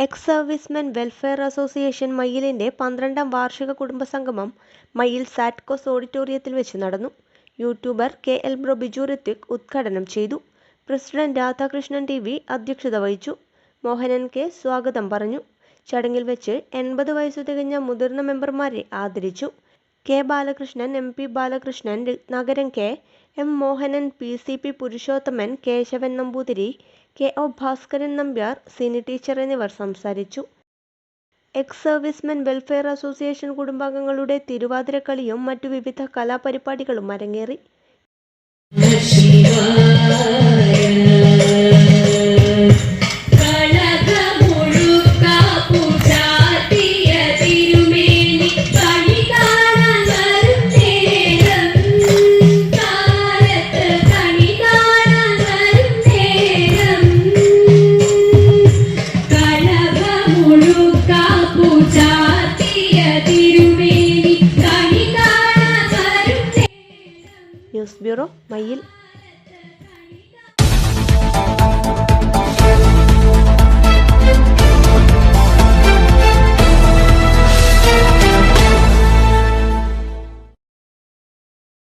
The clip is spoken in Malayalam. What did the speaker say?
എക്സ് സർവീസ്മെൻ വെൽഫെയർ അസോസിയേഷൻ മയിലിന്റെ പന്ത്രണ്ടാം വാർഷിക കുടുംബസംഗമം മയിൽ സാറ്റ്കോസ് ഓഡിറ്റോറിയത്തിൽ വെച്ച് നടന്നു. YouTuber K L Biju Rithwik ഉദ്ഘാടനം ചെയ്തു. പ്രസിഡന്റ് രാധാകൃഷ്ണൻ ടി വി അധ്യക്ഷത വഹിച്ചു. മോഹനൻ കെ സ്വാഗതം പറഞ്ഞു. ചടങ്ങിൽ വെച്ച് എൺപത് വയസ്സു തികഞ്ഞ മുതിർന്ന മെമ്പർമാരെ ആദരിച്ചു. K Balakrishnan, M P Balakrishnan, Ratnakaran K, M Mohanan, P C P Purushothaman, Kesavan Namboothiri, K O Bhaskaran Nambiar, Sini teacher എന്നിവർ സംസാരിച്ചു. എക്സ് സർവീസ്മെൻ വെൽഫെയർ അസോസിയേഷൻ കുടുംബാംഗങ്ങളുടെ തിരുവാതിരക്കളിയും മറ്റു വിവിധ കലാപരിപാടികളും അരങ്ങേറി. News bureau Mayyil